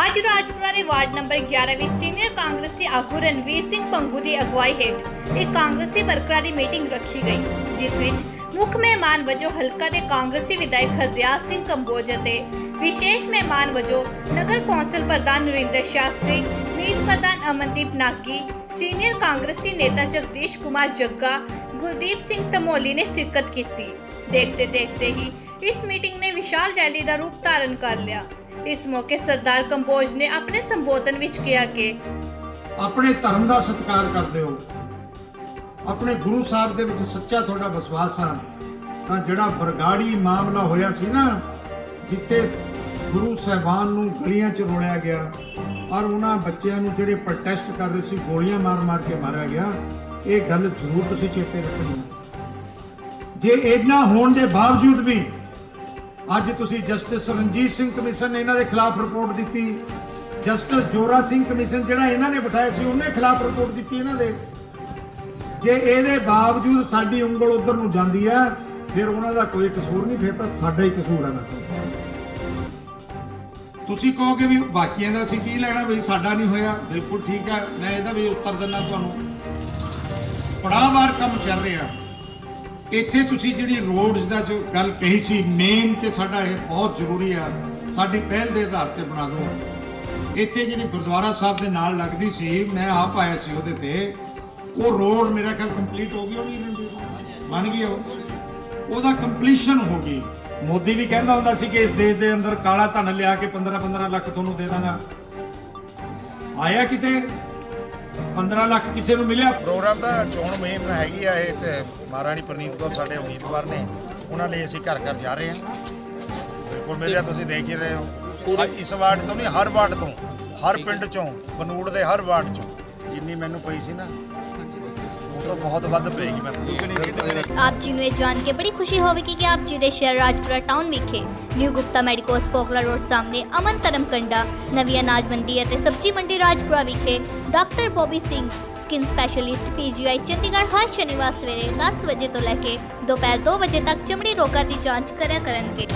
ਅੱਜ ਰਾਜਪੁਰਾ ਦੇ ward number 11 ਵਿੱਚ ਸੀਨੀਅਰ ਕਾਂਗਰਸੀ ਆਗੂ ਰਣਵੀਰ ਸਿੰਘ ਪੰਗੂ ਦੀ ਅਗਵਾਈ ਹੇਠ ਇੱਕ ਕਾਂਗਰਸੀ ਵਰਕਰਾਂ ਦੀ ਮੀਟਿੰਗ ਰੱਖੀ ਗਈ, ਜਿਸ ਵਿੱਚ ਮੁੱਖ ਮਹਿਮਾਨ ਵਜੋਂ ਹਲਕਾ ਦੇ ਕਾਂਗਰਸੀ ਵਿਧਾਇਕ ਹਰਦਿਆਲ ਸਿੰਘ ਕੰਬੋਜ ਅਤੇ ਵਿਸ਼ੇਸ਼ ਮਹਿਮਾਨ ਵਜੋਂ ਨਗਰ ਕੌਂਸਲ ਪ੍ਰਧਾਨ ਨਰਿੰਦਰ ਸ਼ਾਸਤਰੀ, ਮੀਤ ਪ੍ਰਧਾਨ ਅਮਨਦੀਪ ਨਾਗੀ, ਸੀਨੀਅਰ ਕਾਂਗਰਸੀ ਨੇਤਾ ਜਗਦੀਸ਼ ਕੁਮਾਰ ਜੱਗਾ, ਗੁਰਦੀਪ ਸਿੰਘ ਧਮੋਲੀ ਨੇ ਸ਼ਿਰਕਤ ਕੀਤੀ। ਦੇਖਦੇ ਦੇਖਦੇ ਹੀ ਇਸ ਮੀਟਿੰਗ ਨੇ ਵਿਸ਼ਾਲ ਰੈਲੀ ਦਾ ਰੂਪ ਧਾਰਨ ਕਰ ਲਿਆ। ਇਸ ਮੌਕੇ ਸਰਦਾਰ ਕੰਬੋਜ ਨੇ ਆਪਣੇ ਸੰਬੋਧਨ ਵਿੱਚ ਕਿਹਾ ਕਿ ਆਪਣੇ ਧਰਮ ਦਾ ਸਤਿਕਾਰ ਕਰਦੇ ਹੋ, ਆਪਣੇ ਗੁਰੂ ਸਾਹਿਬ ਦੇ ਵਿੱਚ ਸੱਚਾ ਤੁਹਾਡਾ ਵਿਸ਼ਵਾਸ ਆ, ਤਾਂ ਜਿਹੜਾ ਬਰਗਾੜੀ ਮਾਮਲਾ ਹੋਇਆ ਸੀ ਨਾ, ਜਿੱਥੇ ਗੁਰੂ ਸਾਹਿਬਾਨ ਨੂੰ ਗਲੀਆਂ 'ਚ ਰੋਲਿਆ ਗਿਆ, ਔਰ ਉਹਨਾਂ ਬੱਚਿਆਂ ਨੂੰ ਜਿਹੜੇ ਪ੍ਰੋਟੈਸਟ ਕਰ ਰਹੇ ਸੀ, ਗੋਲੀਆਂ ਮਾਰ-ਮਾਰ ਕੇ ਮਾਰਿਆ ਗਿਆ, ਇਹ ਗੱਲ ਜ਼ਰੂਰ ਤੁਸੀਂ ਚੇਤੇ ਰੱਖਣੀ ਹੈ। ਜੇ ਇਹਨਾਂ ਹੋਣ ਦੇ ਬਾਵਜੂਦ ਵੀ ਅੱਜ ਤੁਸੀਂ ਜਸਟਿਸ ਰਣਜੀਤ ਸਿੰਘ ਕਮਿਸ਼ਨ ਨੇ ਇਹਨਾਂ ਦੇ ਖਿਲਾਫ ਰਿਪੋਰਟ ਦਿੱਤੀ। ਜਸਟਿਸ ਜੋਰਾ ਸਿੰਘ ਕਮਿਸ਼ਨ ਜਿਹੜਾ ਇਹਨਾਂ ਨੇ ਬਿਠਾਇਆ ਸੀ, ਉਹਨੇ ਖਿਲਾਫ ਰਿਪੋਰਟ ਦਿੱਤੀ ਇਹਨਾਂ ਦੇ। ਜੇ ਇਹਦੇ ਬਾਵਜੂਦ ਸਾਡੀ ਉਂਗਲ ਉਧਰ ਨੂੰ ਜਾਂਦੀ ਹੈ, ਫਿਰ ਉਹਨਾਂ ਦਾ ਕੋਈ ਕਸੂਰ ਨਹੀਂ, ਫਿਰ ਤਾਂ ਸਾਡਾ ਹੀ ਕਸੂਰ ਹੈ ਮਤਲਬ ਤੁਸੀਂ ਕਹੋਗੇ ਵੀ ਬਾਕੀਆਂ ਦਾ ਅਸੀਂ ਕੀ ਲੈਣਾ ਵੀ ਸਾਡਾ ਨਹੀਂ ਹੋਇਆ। ਬਿਲਕੁਲ ਠੀਕ ਹੈ, ਮੈਂ ਇਹਦਾ ਵੀ ਉੱਤਰ ਦਿੰਦਾ ਤੁਹਾਨੂੰ। ਪੜਾਵਾਰ ਕੰਮ ਚੱਲ ਰਿਹਾ। ਇੱਥੇ ਤੁਸੀਂ ਜਿਹੜੀ ਰੋਡਸ ਦਾ ਜੋ ਗੱਲ ਕਹੀ ਸੀ ਮੇਨ ਕਿ ਸਾਡਾ ਇਹ ਬਹੁਤ ਜ਼ਰੂਰੀ ਆ, ਸਾਡੀ ਪਹਿਲ ਦੇ ਆਧਾਰ ਤੇ ਬਣਾ ਦਿਓ। ਇੱਥੇ ਜਿਹੜੀ ਗੁਰਦੁਆਰਾ ਸਾਹਿਬ ਦੇ ਨਾਲ ਲੱਗਦੀ ਸੀ, ਮੈਂ ਆਪ ਆਇਆ ਸੀ ਉਹਦੇ ਤੇ, ਉਹ ਰੋਡ ਮੇਰਾ ਖਿਆਲ ਕੰਪਲੀਟ ਹੋ ਗਈ ਹੋਣੀ ਰਣਜੀਤ? ਬਣ ਗਈ ਉਹ? ਉਹਦਾ ਕੰਪਲੀਸ਼ਨ ਹੋ ਗਈ। ਮੋਦੀ ਵੀ ਕਹਿੰਦਾ ਹੁੰਦਾ ਸੀ ਕਿ ਇਸ ਦੇਸ਼ ਦੇ ਅੰਦਰ ਕਾਲਾ ਧਨ ਲਿਆ ਕੇ 15 15 ਲੱਖ ਤੁਹਾਨੂੰ ਦੇ ਦਾਂਗਾ। ਆਇਆ ਕਿਤੇ? 15 ਲੱਖ ਕਿਸੇ ਨੂੰ ਮਿਲਿਆ। ਪ੍ਰੋਗਰਾਮ ਦਾ ਚੋਣ ਮੁਹਿੰਮ ਹੈਗੀ ਆ ਇਹ ਤੇ ਮਹਾਰਾਣੀ ਪ੍ਰਨੀਤ ਕੌਰ ਸਾਡੇ ਉਮੀਦਵਾਰ ਨੇ। ਉਹਨਾਂ ਲਈ ਅਸੀਂ ਘਰ ਘਰ ਜਾ ਰਹੇ ਹਾਂ। ਬਿਲਕੁਲ ਮਿਲਿਆ ਤੁਸੀਂ ਦੇਖ ਹੀ ਰਹੇ ਹੋ। ਅੱਜ ਇਸ ਵਾਰਡ ਤੋਂ ਨਹੀਂ ਹਰ ਵਾਰਡ ਤੋਂ। ਹਰ ਪਿੰਡ ਚੋਂ ਬਨੂੜ ਦੇ ਹਰ ਵਾਰਡ ਚੋਂ। ਜਿੰਨੀ ਮੈਨੂੰ ਪਈ ਸੀ ਨਾ ਤੋਂ ਬਹੁਤ ਵੱਧ ਪਏਗੀ ਮੈਂ ਤੁਹਾਨੂੰ ਆਪ ਜੀ ਨੂੰ ਇਹ ਜਾਣ ਕੇ ਬੜੀ ਖੁਸ਼ੀ ਹੋਵੇਗੀ ਕਿ ਆਪ ਜੀ ਦੇ ਸ਼ਹਿਰ ਰਾਜਪੁਰਾ ਟਾਊਨ ਵਿਖੇ ਨਿਊ ਗੁਪਤਾ ਮੈਡੀਕੋਸ ਪੋਕਲਾ ਰੋਡ ਸਾਹਮਣੇ ਅਮਨ ਧਰਮ ਕੰਡਾ ਨਵੀਂ ਅਨਾਜ ਮੰਡੀ ਅਤੇ ਸਬਜ਼ੀ ਮੰਡੀ ਰਾਜਪੁਰਾ ਵਿਖੇ doctor Bobby Singh skin specialist PGI Chandigarh ਹਰ ਸ਼ਨੀਵਾਰ ਸਵੇਰੇ 10 ਵਜੇ ਤੋਂ ਲੈ ਕੇ ਦੁਪਹਿਰ 2 ਵਜੇ ਤੱਕ ਚਮੜੀ ਰੋਗਾਂ ਦੀ ਜਾਂਚ ਕਰਿਆ ਕਰਨਗੇ।